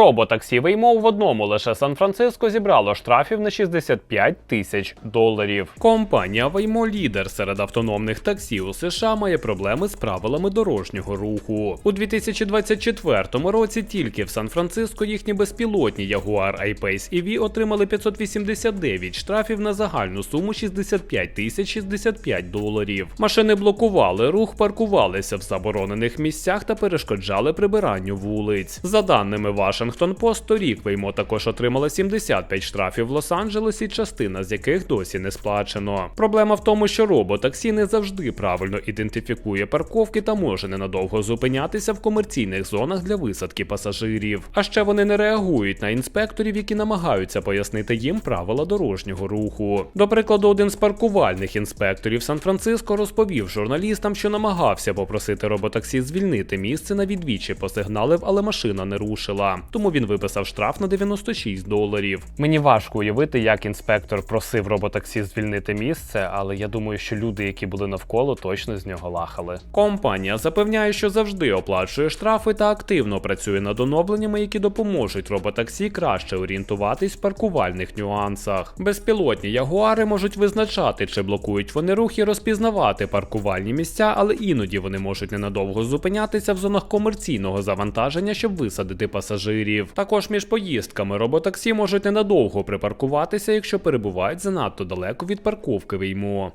Роботаксі Waymo в одному лише Сан-Франциско зібрало штрафів на 65 тисяч доларів. Компанія Waymo лідер серед автономних таксі у США має проблеми з правилами дорожнього руху. У 2024 році тільки в Сан-Франциско їхні безпілотні Jaguar I-Pace EV отримали 589 штрафів на загальну суму 65 тисяч 65 доларів. Машини блокували рух, паркувалися в заборонених місцях та перешкоджали прибиранню вулиць. За даними Washington Post, торік Waymo також отримала 75 штрафів в Лос-Анджелесі, частина з яких досі не сплачено. Проблема в тому, що роботаксі не завжди правильно ідентифікує парковки та може ненадовго зупинятися в комерційних зонах для висадки пасажирів. А ще вони не реагують на інспекторів, які намагаються пояснити їм правила дорожнього руху. До прикладу, один з паркувальних інспекторів Сан-Франциско розповів журналістам, що намагався попросити роботаксі звільнити місце на відвічі посигналив, але машина не рушила. Тому він виписав штраф на 96 доларів. Мені важко уявити, як інспектор просив роботаксі звільнити місце, але я думаю, що люди, які були навколо, точно з нього лахали. Компанія запевняє, що завжди оплачує штрафи та активно працює над оновленнями, які допоможуть роботаксі краще орієнтуватись в паркувальних нюансах. Безпілотні ягуари можуть визначати, чи блокують вони рух і розпізнавати паркувальні місця, але іноді вони можуть ненадовго зупинятися в зонах комерційного завантаження, щоб висадити пасажирів. Також між поїздками роботаксі можуть ненадовго припаркуватися, якщо перебувають занадто далеко від парковки виймо.